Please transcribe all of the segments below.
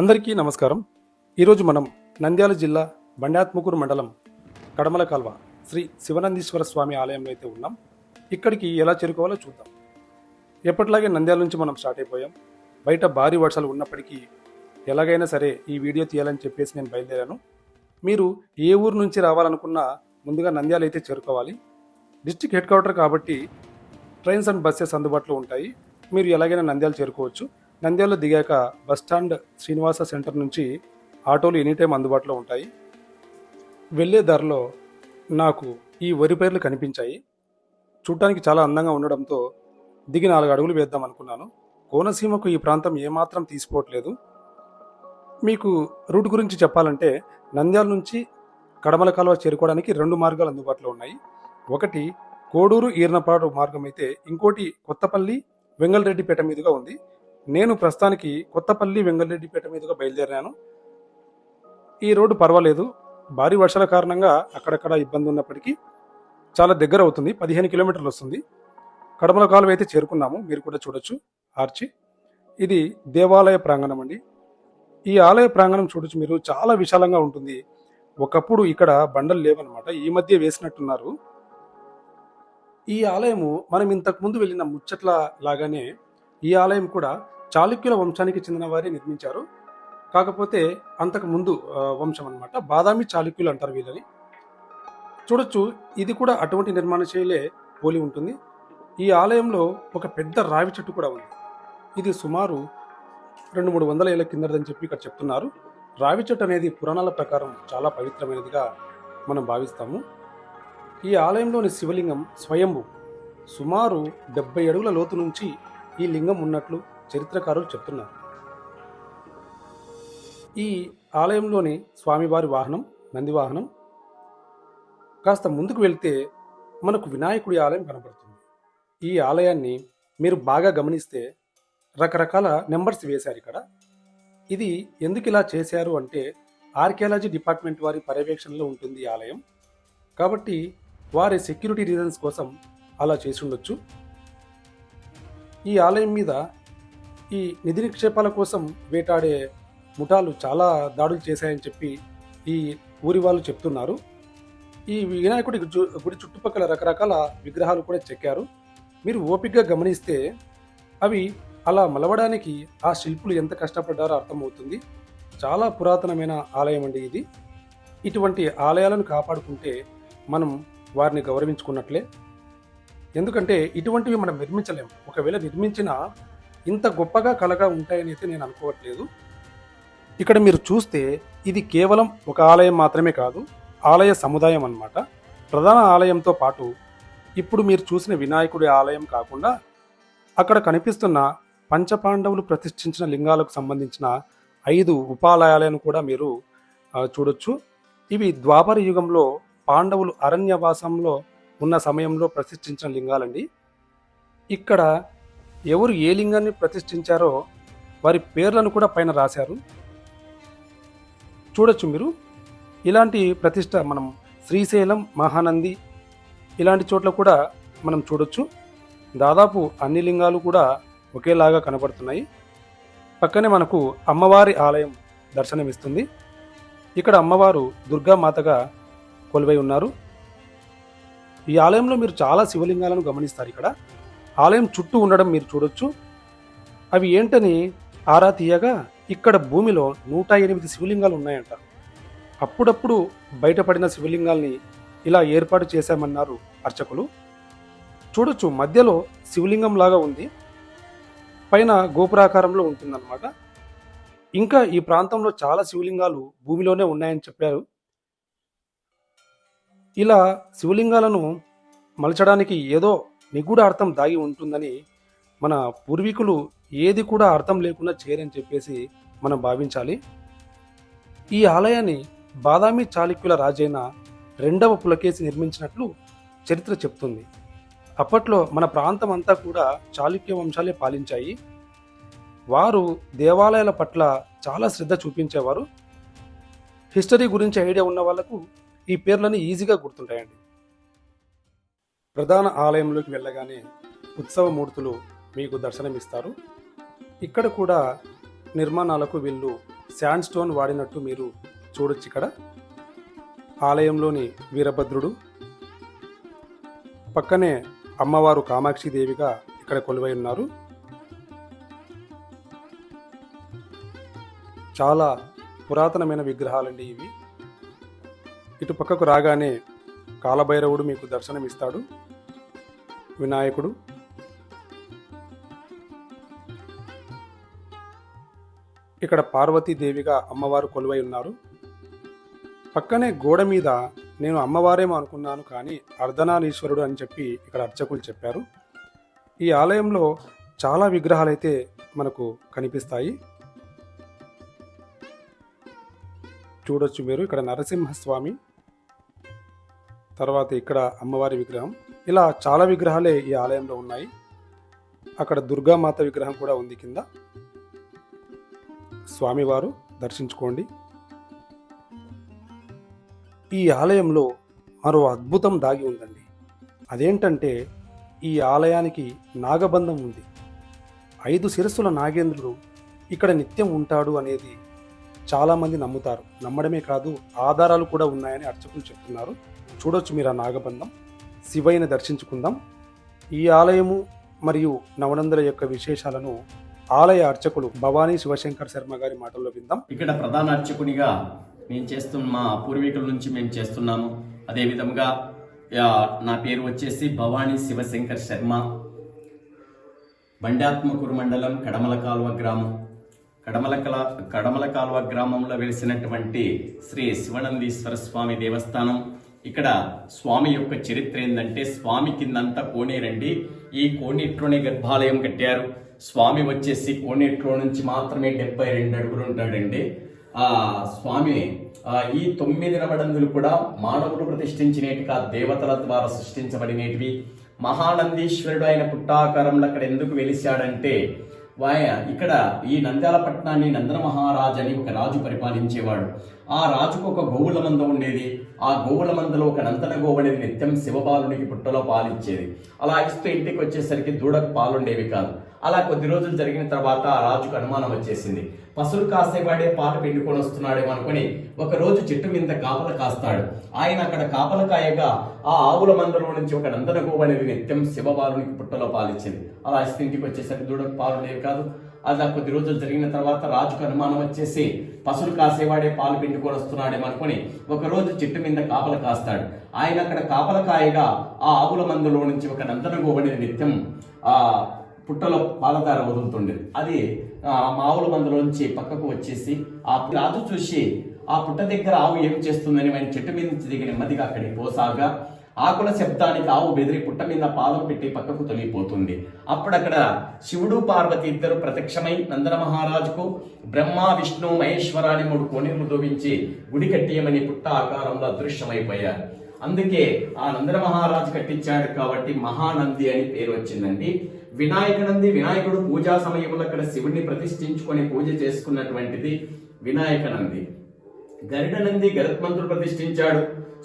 అందరికీ నమస్కారం. ఈరోజు మనం నంద్యాల జిల్లా బండాత్ముకూరు మండలం కడమల కాల్వ శ్రీ శివనందీశ్వర స్వామి ఆలయంలో అయితే ఉన్నాం. ఇక్కడికి ఎలా చేరుకోవాలో చూద్దాం. ఎప్పటిలాగే నంద్యాల నుంచి మనం స్టార్ట్ అయిపోయాం. బయట భారీ వర్షాలు ఉన్నప్పటికీ ఎలాగైనా సరే ఈ వీడియో తీయాలని చెప్పేసి నేను బయలుదేరాను. మీరు ఏ ఊరు నుంచి రావాలనుకున్నా ముందుగా నంద్యాల అయితే చేరుకోవాలి. డిస్టిక్ హెడ్ క్వార్టర్ కాబట్టి ట్రైన్స్ అండ్ బస్సెస్ అందుబాటులో ఉంటాయి. మీరు ఎలాగైనా నంద్యాల చేరుకోవచ్చు. నంద్యాలలో దిగాక బస్ స్టాండ్ శ్రీనివాస సెంటర్ నుంచి ఆటోలు ఎనీ టైం అందుబాటులో ఉంటాయి. వెళ్ళే దారిలో నాకు ఈ వరి పైర్లు కనిపించాయి. చూడటానికి చాలా అందంగా ఉండడంతో దిగి నాలుగు అడుగులు వేద్దాం అనుకున్నాను. కోనసీమకు ఈ ప్రాంతం ఏమాత్రం తీసిపోవట్లేదు. మీకు రూట్ గురించి చెప్పాలంటే నంద్యాల నుంచి కడమల కాలువ చేరుకోవడానికి రెండు మార్గాలు అందుబాటులో ఉన్నాయి. ఒకటి కోడూరు ఈర్నపాడు మార్గం అయితే ఇంకోటి కొత్తపల్లి వెంగళరెడ్డిపేట మీదుగా ఉంది. నేను ప్రస్తుతానికి కొత్తపల్లి వెంగళరెడ్డిపేట మీదుగా బయలుదేరాను ఈ రోడ్డు పర్వాలేదు. భారీ వర్షాల కారణంగా అక్కడక్కడ ఇబ్బంది ఉన్నప్పటికీ చాలా దగ్గర అవుతుంది. పదిహేను కిలోమీటర్లు వస్తుంది. కడమల కాలువ అయితే చేరుకున్నాము. మీరు కూడా చూడొచ్చు. ఆర్చి. ఇది దేవాలయ ప్రాంగణం అండి. ఈ ఆలయ ప్రాంగణం చూడొచ్చు మీరు. చాలా విశాలంగా ఉంటుంది. ఒకప్పుడు ఇక్కడ బండలు లేవన్నమాట. ఈ మధ్య వేసినట్టున్నారు. ఈ ఆలయము మనం ఇంతకు ముందు వెళ్ళిన ముచ్చట్ల లాగానే ఈ ఆలయం కూడా చాళుక్యుల వంశానికి చెందిన వారే నిర్మించారు. కాకపోతే అంతకు ముందు వంశం అనమాట బాదామి చాళుక్యులు అంటారు వీళ్ళని. చూడొచ్చు ఇది కూడా అటువంటి నిర్మాణ శైలే పోలి ఉంటుంది. ఈ ఆలయంలో ఒక పెద్ద రావి చెట్టు కూడా ఉంది. ఇది సుమారు రెండు మూడు వందల ఏళ్ళ కిందదని చెప్పి ఇక్కడ చెప్తున్నారు. రావి చెట్టు అనేది పురాణాల ప్రకారం చాలా పవిత్రమైనదిగా మనం భావిస్తాము. ఈ ఆలయంలోని శివలింగం స్వయంభు. సుమారు డెబ్బై అడుగుల లోతు నుంచి ఈ లింగం ఉన్నట్లు చరిత్రకారులు చెప్తున్నారు. ఈ ఆలయంలోని స్వామివారి వాహనం నంది వాహనం కాస్త ముందుకు వెళ్తే మనకు వినాయకుడి ఆలయం కనబడుతుంది ఈ ఆలయాన్ని మీరు బాగా గమనిస్తే రకరకాల నెంబర్స్ వేశారు ఇక్కడ. ఇది ఎందుకు ఇలా చేశారు అంటే ఆర్కియాలజీ డిపార్ట్మెంట్ వారి పర్యవేక్షణలో ఉంటుంది ఈ ఆలయం. కాబట్టి వారి సెక్యూరిటీ రీజన్స్ కోసం అలా చేసి ఉండొచ్చు. ఈ ఆలయం మీద ఈ నిధి నిక్షేపాల కోసం వేటాడే ముఠాలు చాలా దాడులు చేశాయని చెప్పి ఈ ఊరి వాళ్ళు చెప్తున్నారు. ఈ వినాయకుడి గుడి చుట్టుపక్కల రకరకాల విగ్రహాలు కూడా చెక్కారు. మీరు ఓపికగా గమనిస్తే అవి అలా మలవడానికి ఆ శిల్పులు ఎంత కష్టపడ్డారో అర్థమవుతుంది. చాలా పురాతనమైన ఆలయం అండి ఇది. ఇటువంటి ఆలయాలను కాపాడుకుంటే మనం వారిని గౌరవించుకున్నట్లే. ఎందుకంటే ఇటువంటివి మనం నిర్మించలేం. ఒకవేళ నిర్మించినా ఇంత గొప్పగా కలగా ఉంటాయని అయితే నేను అనుకోవట్లేదు. ఇక్కడ మీరు చూస్తే ఇది కేవలం ఒక ఆలయం మాత్రమే కాదు ఆలయ సముదాయం అన్నమాట. ప్రధాన ఆలయంతో పాటు ఇప్పుడు మీరు చూసిన వినాయకుడి ఆలయం కాకుండా అక్కడ కనిపిస్తున్న పంచపాండవులు ప్రతిష్ఠించిన లింగాలకు సంబంధించిన ఐదు ఉపాలయాలను కూడా మీరు చూడొచ్చు. ఇవి ద్వాపర యుగంలో పాండవులు అరణ్యవాసంలో ఉన్న సమయంలో ప్రతిష్ఠించిన లింగాలండి. ఇక్కడ ఎవరు ఏ లింగాన్ని ప్రతిష్ఠించారో వారి పేర్లను కూడా పైన రాశారు. చూడొచ్చు మీరు. ఇలాంటి ప్రతిష్ట మనం శ్రీశైలం మహానంది ఇలాంటి చోట్ల కూడా మనం చూడొచ్చు. దాదాపు అన్ని లింగాలు కూడా ఒకేలాగా కనబడుతున్నాయి. పక్కనే మనకు అమ్మవారి ఆలయం దర్శనమిస్తుంది. ఇక్కడ అమ్మవారు దుర్గామాతగా కొలువై ఉన్నారు. ఈ ఆలయంలో మీరు చాలా శివలింగాలను గమనిస్తారు ఇక్కడ. ఆలయం చుట్టూ ఉండడం మీరు చూడొచ్చు. అవి ఏంటని ఆరా తీయగా ఇక్కడ భూమిలో నూట ఎనిమిది శివలింగాలు ఉన్నాయంట. అప్పుడప్పుడు బయటపడిన శివలింగాల్ని ఇలా ఏర్పాటు చేశామన్నారు అర్చకులు. చూడొచ్చు మధ్యలో శివలింగం లాగా ఉంది. పైన గోపురాకారంలో ఉంటుందన్నమాట. ఇంకా ఈ ప్రాంతంలో చాలా శివలింగాలు భూమిలోనే ఉన్నాయని చెప్పారు. ఇలా శివలింగాలను మలచడానికి ఏదో నిగూఢ అర్థం దాగి ఉంటుందని మన పూర్వీకులు ఏది కూడా అర్థం లేకుండా చేయరని చెప్పేసి మనం భావించాలి. ఈ ఆలయాన్ని బాదామి చాళుక్యుల రాజైన రెండవ పులకేసి నిర్మించినట్లు చరిత్ర చెప్తుంది. అప్పట్లో మన ప్రాంతం అంతా కూడా చాళుక్య వంశాలే పాలించాయి. వారు దేవాలయాల పట్ల చాలా శ్రద్ధ చూపించేవారు. హిస్టరీ గురించి ఐడియా ఉన్న వాళ్ళకు ఈ పేర్లని ఈజీగా గుర్తుంటాయండి. ప్రధాన ఆలయంలోకి వెళ్ళగానే ఉత్సవమూర్తులు మీకు దర్శనమిస్తారు. ఇక్కడ కూడా నిర్మాణాలకు వీళ్ళు శాండ్ స్టోన్ వాడినట్టు మీరు చూడొచ్చు ఇక్కడ. ఆలయంలోని వీరభద్రుడు పక్కనే అమ్మవారు కామాక్షి దేవిగా ఇక్కడ కొలువై ఉన్నారు. చాలా పురాతనమైన విగ్రహాలండి ఇవి. ఇటు పక్కకు రాగానే కాలభైరవుడు మీకు దర్శనమిస్తాడు. వినాయకుడు. ఇక్కడ పార్వతీదేవిగా అమ్మవారు కొలువై ఉన్నారు. పక్కనే గోడ మీద నేను అమ్మవారేమో అనుకున్నాను కానీ అర్ధనారీశ్వరుడు అని చెప్పి ఇక్కడ అర్చకులు చెప్పారు. ఈ ఆలయంలో చాలా విగ్రహాలైతే మనకు కనిపిస్తాయి. చూడొచ్చు మీరు. ఇక్కడ నరసింహస్వామి తర్వాత ఇక్కడ అమ్మవారి విగ్రహం. ఇలా చాలా విగ్రహాలే ఈ ఆలయంలో ఉన్నాయి. అక్కడ దుర్గామాత విగ్రహం కూడా ఉంది కింద. స్వామివారు దర్శించుకోండి. ఈ ఆలయంలో మరో అద్భుతం దాగి ఉందండి. అదేంటంటే ఈ ఆలయానికి నాగబంధం ఉంది. ఐదు శిరస్సుల నాగేంద్రుడు ఇక్కడ నిత్యం ఉంటాడు అనేది చాలామంది నమ్ముతారు. నమ్మడమే కాదు ఆధారాలు కూడా ఉన్నాయని అర్చకులు చెప్తున్నారు. చూడొచ్చు మీరు ఆ నాగబంధం. శివయ్యని దర్శించుకుందాం. ఈ ఆలయము మరియు నవనందుల యొక్క విశేషాలను ఆలయ అర్చకులు భవానీ శివశంకర్ శర్మ గారి మాటల్లో విందాం. ఇక్కడ ప్రధాన అర్చకునిగా మేము చేస్తున్న మా పూర్వీకుల నుంచి మేము చేస్తున్నాము. అదే విధంగా నా పేరు వచ్చేసి భవానీ శివశంకర్ శర్మ. బండాత్మకూరు మండలం కడమల కాలువ గ్రామం. కడమల కల కడమల కాలువ గ్రామంలో వెలిసినటువంటి శ్రీ శివనందీశ్వర స్వామి దేవస్థానం. ఇక్కడ స్వామి యొక్క చరిత్ర ఏంటంటే స్వామి కిందంతా కోనేరండి ఈ కోనేట్లోనే గర్భాలయం కట్టారు. స్వామి వచ్చేసి కోనేట్లో నుంచి మాత్రమే డెబ్బై రెండు అడుగులు ఉంటాడండి. ఆ స్వామి ఈ తొమ్మిది నవడందులు కూడా మానవులు ప్రతిష్ఠించినవి దేవతల ద్వారా సృష్టించబడినవి మహానందీశ్వరుడు ఆయన పుట్టాకారంలో అక్కడ ఎందుకు వెలిశాడంటే ఇక్కడ ఈ నంద్యాల పట్టణాన్ని నందన మహారాజ్ అని ఒక రాజు పరిపాలించేవాడు. ఆ రాజుకు ఒక గోవుల మంద ఉండేది. ఆ గోవుల మందలో ఒక నందన గోవు అనేది నిత్యం శివపాలునికి పుట్టలో పాలిచ్చేది. అలా ఇస్తూ ఇంటికి వచ్చేసరికి దూడకు పాలుండేవి కాదు. అలా కొద్ది రోజులు జరిగిన తర్వాత ఆ రాజుకు అనుమానం వచ్చేసింది. పశువులు కాసేవాడే పాలు పిండుకొని వస్తున్నాడేమో అనుకుని ఒకరోజు చెట్టు మీద కాపల కాస్తాడు. ఆయన అక్కడ కాపల కాయగా ఆ ఆవుల మందలో నుంచి ఒక నందన అనేది నిత్యం శివబాలునికి పుట్టలో పాలిచ్చింది. అలా ఇంటికి వచ్చేసరికి దూడకు పాలు లేవు కాదు. అలా కొద్ది రోజులు జరిగిన తర్వాత రాజుకు అనుమానం వచ్చేసి పశువులు కాసేవాడే పాలు పిండుకొని వస్తున్నాడేమో అనుకుని చెట్టు మీద కాపల కాస్తాడు. ఆయన అక్కడ కాపల కాయగా ఆ ఆవుల మందులో నుంచి ఒక నందన అనేది నిత్యం ఆ పుట్టలో పాలధార వదులుతుండేది. అది మావుల మందులోంచి పక్కకు వచ్చేసి ఆ రాజు చూసి ఆ పుట్ట దగ్గర ఆవు ఏం చేస్తుందని ఆయన చెట్టు మీద నుంచి దిగి నెమ్మదిగా అక్కడికి పోసాగా. ఆకుల శబ్దానికి ఆవు బెదిరి పుట్ట మీద పాదం పెట్టి పక్కకు తొలిగిపోతుంది. అప్పుడు అక్కడ శివుడు పార్వతి ఇద్దరు ప్రత్యక్షమై నందన మహారాజుకు బ్రహ్మ విష్ణు మహేశ్వర మూడు కోణిలు దోవించి గుడి కట్టేయమని పుట్ట ఆకారంలో అదృశ్యమైపోయారు. అందుకే ఆ నందన మహారాజు కట్టించాడు కాబట్టి మహానంది అని పేరు వచ్చిందండి. వినాయకనంది వినాయకుడు పూజా సమయంలో అక్కడ శివుడిని ప్రతిష్ఠించుకొని పూజ చేసుకున్నటువంటిది వినాయకనంది. గరుడనంది గరుడ నంది గరుత్మంతుడు ప్రతిష్ఠించాడు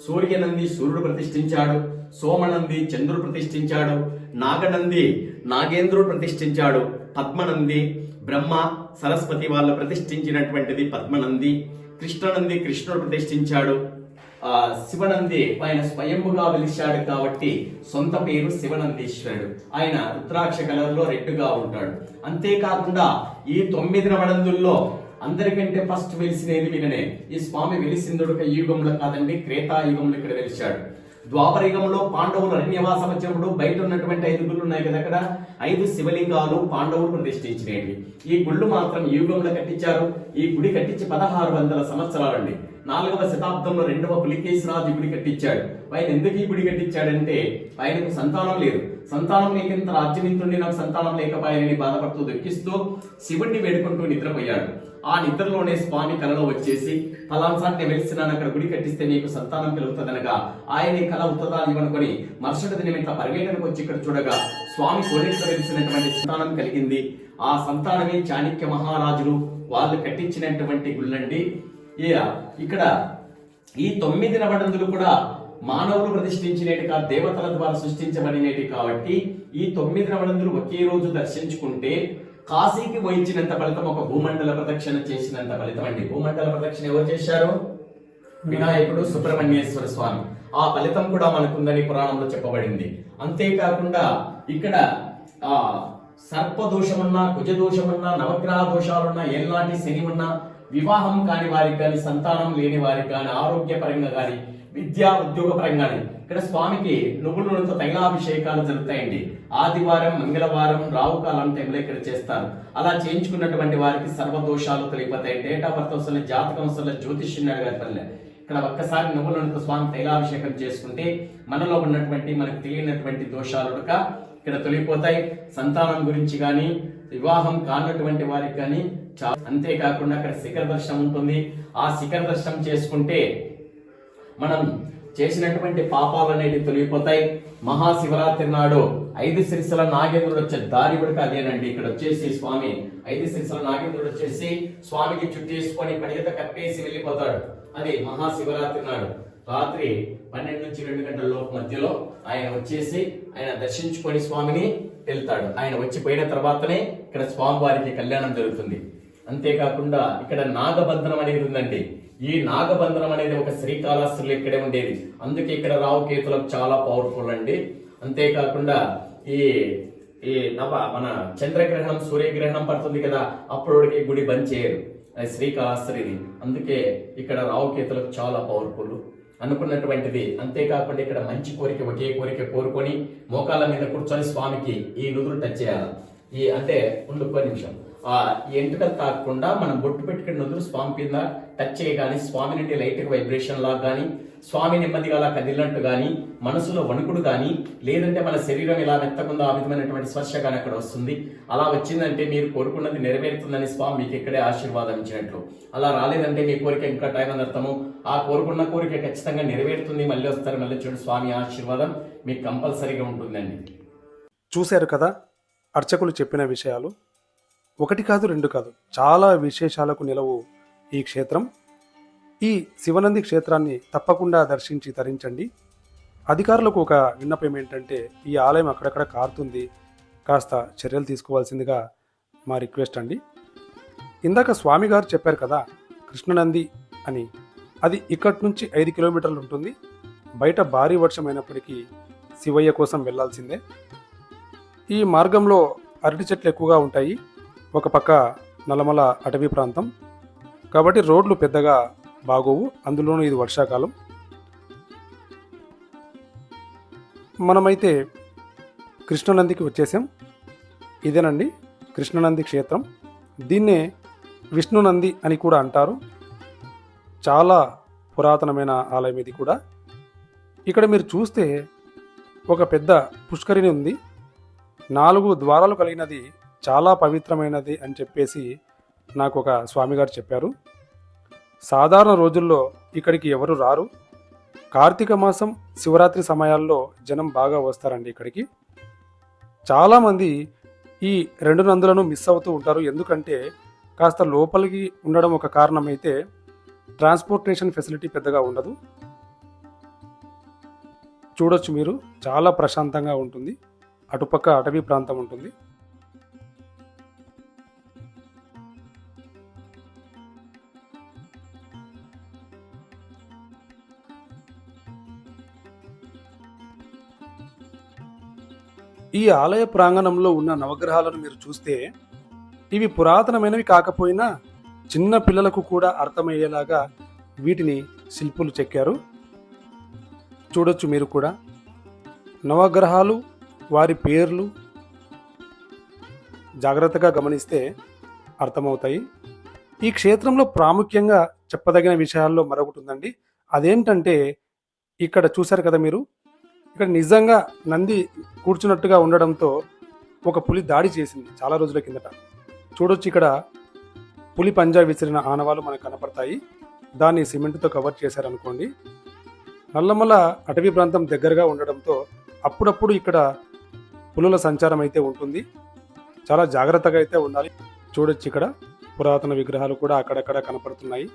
సూర్యనంది సూర్యుడు ప్రతిష్ఠించాడు సోమనంది చంద్రుడు ప్రతిష్ఠించాడు నాగనంది నాగేంద్రుడు ప్రతిష్ఠించాడు పద్మనంది బ్రహ్మ సరస్వతి వాళ్ళు ప్రతిష్ఠించినటువంటిది పద్మనంది కృష్ణనంది కృష్ణుడు ప్రతిష్ఠించాడు శివనంది ఆయన స్వయంగా వెలిశాడు కాబట్టి సొంత పేరు శివనందీశ్వరుడు. ఆయన రుద్రాక్ష కలర్లో రెడ్డుగా ఉంటాడు. అంతేకాకుండా ఈ తొమ్మిది నవడందుల్లో అందరికంటే ఫస్ట్ వెలిసినది విననే. ఈ స్వామి వెలిసిందుడు ఒక యుగంలో కాదండి యుగంలో ఇక్కడ వెలిశాడు. ద్వాపర యుగంలో పాండవులు అరణ్యవాసం వచ్చినప్పుడు బయట ఉన్నటువంటి ఐదు గుళ్ళు ఉన్నాయి కదా అక్కడ? ఐదు శివలింగాలు పాండవులు ప్రతిష్ఠించినవి. ఈ గుళ్ళు మాత్రం యుగంలో కట్టించారు. ఈ గుడి కట్టించి పదహారు వందల సంవత్సరాలండి. నాలుగవ శతాబ్దంలో రెండవ పులికేశరాజు ఈ గుడి కట్టించాడు. ఆయన ఎందుకు ఇప్పుడు గుడి కట్టించాడంటే ఆయనకు సంతానం లేదు. సంతానం లేకింత రాజ్యమింతుండి నాకు సంతానం లేకపోయాయని బాధపడుతూ దుఃఖిస్తూ శివుణ్ణి వేడుకుంటూ నిద్రపోయాడు. ఆ నిద్రలోనే స్వామి కలలో వచ్చేసి ఫలాన్సాన్ని వెలిసినాను అక్కడ గుడి కట్టిస్తే నీకు సంతానం కలుగుతుందనగా ఆయన కల కళ ఉత్తదా ఇవ్వనుకొని మరుసటి నిమిత్త పర్యటనకు వచ్చి ఇక్కడ చూడగా స్వామి కోరికతో వెలిసినటువంటి సంతానం కలిగింది. ఆ సంతానమే చాణక్య మహారాజులు వాళ్ళు కట్టించినటువంటి గుళ్ళండి. ఇక్కడ ఈ తొమ్మిది నవడందులు కూడా మానవులు ప్రతిష్ఠించినటి కాదు దేవతల ద్వారా సృష్టించబడినటి కాబట్టి ఈ తొమ్మిది నవడందులు ఒకే రోజు దర్శించుకుంటే కాశీకి వహించినంత ఫలితం ఒక భూమండల ప్రదక్షిణ చేసినంత ఫలితం అండి. భూమండల ప్రదక్షిణ ఎవరు చేశారు? వినాయకుడు సుబ్రహ్మణ్యేశ్వర స్వామి. ఆ ఫలితం కూడా మనకుందని పురాణంలో చెప్పబడింది. అంతేకాకుండా ఇక్కడ ఆ సర్ప కుజదోషమున్నా నవగ్రహ దోషాలున్నా ఎలాంటి శని ఉన్నా వివాహం కాని వారికి కానీ సంతానం లేని వారికి కానీ ఆరోగ్యపరంగా కానీ విద్యా ఉద్యోగ పరంగా కానీ ఇక్కడ స్వామికి నువ్వుల నూనెతో తైలాభిషేకాలు జరుగుతాయండి. ఆదివారం మంగళవారం రావుకాలం టైంలో ఇక్కడ చేస్తారు. అలా చేయించుకున్నటువంటి వారికి సర్వదోషాలు తొలగిపోతాయి. డేట్ ఆఫ్ బర్త్ అవసరం జాతకం అవసరం జ్యోతిష్యుని అడగాలి ఇక్కడ ఒక్కసారి నువ్వుల నూనెతో స్వామి తైలాభిషేకం చేసుకుంటే మనలో ఉన్నటువంటి మనకు తెలియనటువంటి దోషాలు ఇక్కడ తొలగిపోతాయి. సంతానం గురించి కానీ వివాహం కానటువంటి వారికి కానీ చా- అంతేకాకుండా అక్కడ శిఖర దర్శనం ఉంటుంది. ఆ శిఖర దర్శనం చేసుకుంటే మనం చేసినటువంటి పాపాలు అనేవి తొలగిపోతాయి. మహాశివరాత్రి నాడు ఐదు సిరిసల నాగేంద్రుడు వచ్చే దారి కూడా అదేనండి. ఇక్కడ వచ్చేసి స్వామి ఐదు సిరిసల నాగేంద్రుడు వచ్చేసి స్వామికి చుట్టేసుకొని పడిగత కప్పేసి వెళ్ళిపోతాడు. అది మహాశివరాత్రి నాడు. రాత్రి పన్నెండు నుంచి రెండు గంటల లోపు మధ్యలో ఆయన వచ్చేసి ఆయన దర్శించుకొని స్వామిని వెళ్తాడు. ఆయన వచ్చి పోయిన తర్వాతనే ఇక్కడ స్వామివారికి కళ్యాణం జరుగుతుంది. అంతేకాకుండా ఇక్కడ నాగబంధనం అనేది ఉందండి. ఈ నాగబంధనం అనేది ఒక శ్రీకాళహస్తిలో ఇక్కడే ఉండేది. అందుకే ఇక్కడ రావుకేతులకు చాలా పవర్ఫుల్ అండి. అంతేకాకుండా ఈ ఈ నవ మన చంద్రగ్రహణం సూర్యగ్రహణం పడుతుంది కదా అప్పుడుకి గుడి బంద్ చేయరు. అది శ్రీకాళహస్తిది. అందుకే ఇక్కడ రావుకేతులకు చాలా పవర్ఫుల్ అనుకున్నటువంటిది. అంతేకాకుండా ఇక్కడ మంచి కోరిక ఒకే కోరిక కోరుకొని మోకాళ్ళ మీద కూర్చొని స్వామికి ఈ నుదురు టచ్ చేయాలి? ఈ అంటే ఉండు ఒక్క నిమిషం. ఎంటుకలు తాకకుండా మనం బొట్టు పెట్టుకుని నుదురు స్వామి కింద టచ్ చేయగాని స్వామి నుండి లైట్ వైబ్రేషన్ లాగా కానీ స్వామి నెమ్మదిగా అలా కదిలినట్టు కానీ మనసులో వణుకుడు కానీ లేదంటే మన శరీరం ఇలా మెత్తకుందో ఆ విధమైనటువంటి స్పర్శ కానీ అక్కడ వస్తుంది. అలా వచ్చిందంటే మీరు కోరుకున్నది నెరవేరుతుందని స్వామి మీకు ఇక్కడే ఆశీర్వాదం ఇచ్చినట్లు. అలా రాలేదంటే మీ కోరిక ఇంకా టైం అని అర్థము. ఆ కోరుకున్న కోరిక ఖచ్చితంగా నెరవేరుతుంది. మళ్ళీ వస్తారు మళ్ళీ చూడు స్వామి ఆశీర్వాదం మీకు కంపల్సరీగా ఉంటుందండి. చూశారు కదా అర్చకులు చెప్పిన విషయాలు. ఒకటి కాదు రెండు కాదు. చాలా విశేషాలకు నిలవు ఈ క్షేత్రం. ఈ శివనంది క్షేత్రాన్ని తప్పకుండా దర్శించి తరించండి. అధికారులకు ఒక విన్నపం ఏంటంటే ఈ ఆలయం అక్కడక్కడ కారుతుంది. కాస్త చర్యలు తీసుకోవాల్సిందిగా మా రిక్వెస్ట్ అండి. ఇందాక స్వామి గారు చెప్పారు కదా కృష్ణనంది అని. అది ఇక్కడి నుంచి ఐదు కిలోమీటర్లు ఉంటుంది. బయట భారీ వర్షం అయినప్పటికీ శివయ్య కోసం వెళ్ళాల్సిందే ఈ మార్గంలో అరటి చెట్లు ఎక్కువగా ఉంటాయి. ఒక పక్క నల్లమల అటవీ ప్రాంతం. కాబట్టి రోడ్లు పెద్దగా బాగోవు. అందులోనూ ఇది వర్షాకాలం. మనమైతే కృష్ణనందికి వచ్చేసాం. ఇదేనండి కృష్ణనంది క్షేత్రం. దీన్నే విష్ణునంది అని కూడా అంటారు. చాలా పురాతనమైన ఆలయం ఇది కూడా. ఇక్కడ మీరు చూస్తే ఒక పెద్ద పుష్కరిణి ఉంది. నాలుగు ద్వారాలు కలిగినది చాలా పవిత్రమైనది అని చెప్పేసి నాకు ఒక స్వామిగారు చెప్పారు. సాధారణ రోజుల్లో ఇక్కడికి ఎవరు రారు. కార్తీక మాసం శివరాత్రి సమయాల్లో జనం బాగా వస్తారండి ఇక్కడికి. చాలామంది ఈ రెండు నందులను మిస్ అవుతూ ఉంటారు. ఎందుకంటే కాస్త లోపలికి ఉండడం ఒక కారణం అయితే ట్రాన్స్పోర్టేషన్ ఫెసిలిటీ పెద్దగా ఉండదు. చూడొచ్చు మీరు చాలా ప్రశాంతంగా ఉంటుంది. అటుపక్క అటవీ ప్రాంతం ఉంటుంది. ఈ ఆలయ ప్రాంగణంలో ఉన్న నవగ్రహాలను మీరు చూస్తే ఇవి పురాతనమైనవి కాకపోయినా చిన్న పిల్లలకు కూడా అర్థమయ్యేలాగా వీటిని శిల్పులు చెక్కారు. చూడొచ్చు మీరు కూడా. నవగ్రహాలు వారి పేర్లు జాగ్రత్తగా గమనిస్తే అర్థమవుతాయి. ఈ క్షేత్రంలో ప్రాముఖ్యంగా చెప్పదగిన విషయాల్లో మరొకటి ఉందండి. అదేంటంటే ఇక్కడ చూశారు కదా మీరు? ఇక్కడ నిజంగా నంది కూర్చున్నట్టుగా ఉండడంతో ఒక పులి దాడి చేసింది చాలా రోజుల కిందట. చూడొచ్చు ఇక్కడ పులి పంజా విసిరిన ఆనవాలు మనకు కనపడతాయి. దాన్ని సిమెంట్తో కవర్ చేశారనుకోండి. నల్లమల అటవీ ప్రాంతం దగ్గరగా ఉండడంతో అప్పుడప్పుడు ఇక్కడ పులుల సంచారం అయితే ఉంటుంది. చాలా జాగ్రత్తగా అయితే ఉండాలి. చూడొచ్చు ఇక్కడ పురాతన విగ్రహాలు కూడా అక్కడక్కడ కనపడుతున్నాయి.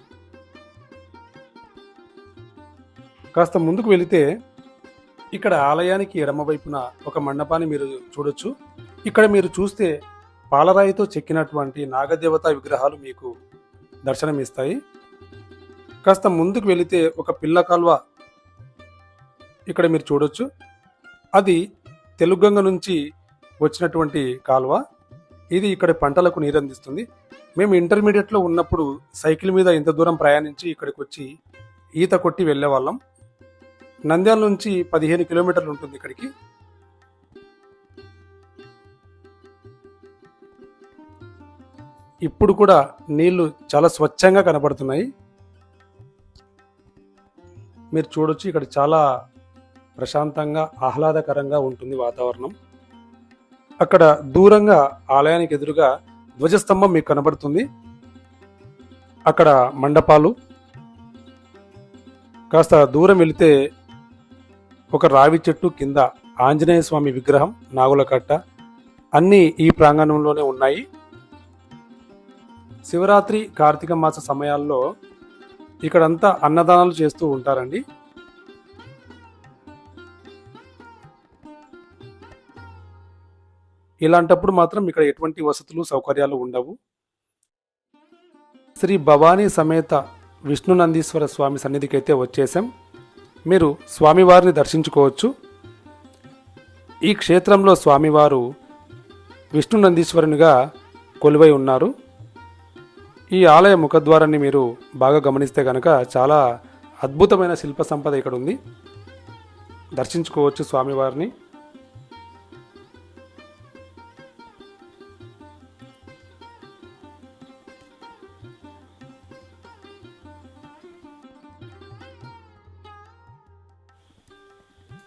కాస్త ముందుకు వెళితే ఇక్కడ ఆలయానికి ఎడమవైపున ఒక మండపాన్ని మీరు చూడొచ్చు. ఇక్కడ మీరు చూస్తే పాలరాయితో చెక్కినటువంటి నాగదేవత విగ్రహాలు మీకు దర్శనమిస్తాయి. కాస్త ముందుకు వెళితే ఒక పిల్ల కాలువ ఇక్కడ మీరు చూడొచ్చు. అది తెలుగంగ నుంచి వచ్చినటువంటి కాలువ. ఇది ఇక్కడ పంటలకు నీరందిస్తుంది. మేము ఇంటర్మీడియట్లో ఉన్నప్పుడు సైకిల్ మీద ఇంత దూరం ప్రయాణించి ఇక్కడికి వచ్చి ఈత కొట్టి వెళ్ళేవాళ్ళం. నంద్యాల నుంచి పదిహేను కిలోమీటర్లు ఉంటుంది ఇక్కడికి. ఇప్పుడు కూడా నీళ్ళు చాలా స్వచ్ఛంగా కనబడుతున్నాయి. మీరు చూడొచ్చు ఇక్కడ చాలా ప్రశాంతంగా ఆహ్లాదకరంగా ఉంటుంది వాతావరణం. అక్కడ దూరంగా ఆలయానికి ఎదురుగా ధ్వజస్తంభం మీకు కనబడుతుంది. అక్కడ మండపాలు. కాస్త దూరం వెళితే ఒక రావి చెట్టు కింద ఆంజనేయ స్వామి విగ్రహం నాగుల కట్ట అన్నీ ఈ ప్రాంగణంలోనే ఉన్నాయి. శివరాత్రి కార్తీక మాస సమయాల్లో ఇక్కడంతా అన్నదానాలు చేస్తూ ఉంటారండి. ఇలాంటప్పుడు మాత్రం ఇక్కడ ఎటువంటి వసతులు సౌకర్యాలు ఉండవు. శ్రీ భవానీ సమేత విష్ణునందీశ్వర స్వామి సన్నిధికి అయితే వచ్చేసాం. మీరు స్వామివారిని దర్శించుకోవచ్చు. ఈ క్షేత్రంలో స్వామివారు విష్ణు నందీశ్వరునిగా కొలువై ఉన్నారు. ఈ ఆలయ ముఖద్వారాన్ని మీరు బాగా గమనిస్తే కనుక చాలా అద్భుతమైన శిల్ప సంపద ఇక్కడ ఉంది దర్శించుకోవచ్చు స్వామివారిని.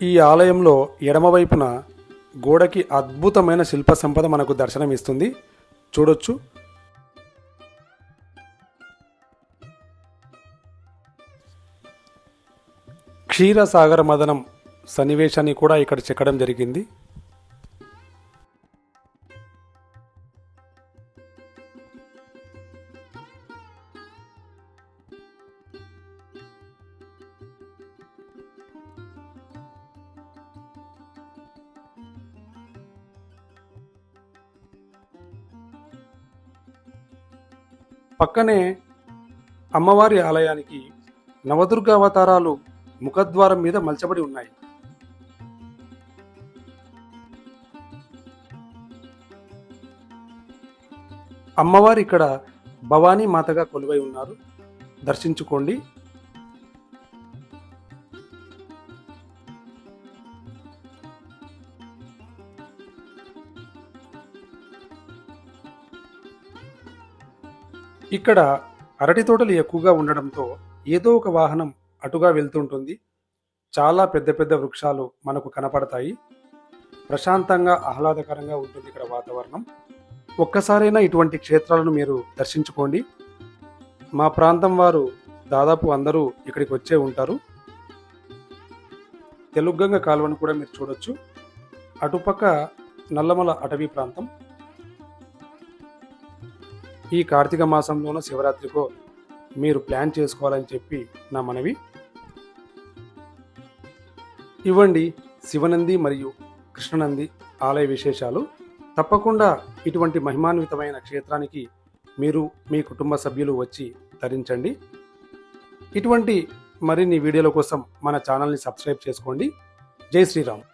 ఈ ఆలయంలో ఎడమవైపున గోడకి అద్భుతమైన శిల్ప సంపద మనకు దర్శనమిస్తుంది. చూడొచ్చు. క్షీరసాగర మదనం సన్నివేశాన్ని కూడా ఇక్కడ చెక్కడం జరిగింది. పక్కనే అమ్మవారి ఆలయానికి నవదుర్గ అవతారాలు ముఖద్వారం మీద మలచబడి ఉన్నాయి. అమ్మవారు ఇక్కడ భవానీ మాతగా కొలువై ఉన్నారు. దర్శించుకోండి. ఇక్కడ అరటి తోటలు ఎక్కువగా ఉండడంతో ఏదో ఒక వాహనం అటుగా వెళ్తుంటుంది. చాలా పెద్ద పెద్ద వృక్షాలు మనకు కనపడతాయి. ప్రశాంతంగా ఆహ్లాదకరంగా ఉంటుంది ఇక్కడ వాతావరణం. ఒక్కసారైనా ఇటువంటి క్షేత్రాలను మీరు దర్శించుకోండి. మా ప్రాంతం వారు దాదాపు అందరూ ఇక్కడికి వచ్చే ఉంటారు. తెలుగంగ కాలువను కూడా మీరు చూడొచ్చు. అటుపక్క నల్లమల అటవీ ప్రాంతం. ఈ కార్తీక మాసంలోనూ శివరాత్రికో మీరు ప్లాన్ చేసుకోవాలని చెప్పి నా మనవి. ఇవ్వండి శివనంది మరియు కృష్ణనంది ఆలయ విశేషాలు. తప్పకుండా ఇటువంటి మహిమాన్వితమైన క్షేత్రానికి మీరు మీ కుటుంబ సభ్యులు వచ్చి తరించండి. ఇటువంటి మరిన్ని వీడియోల కోసం మన ఛానల్ని సబ్స్క్రైబ్ చేసుకోండి. జై శ్రీరామ్.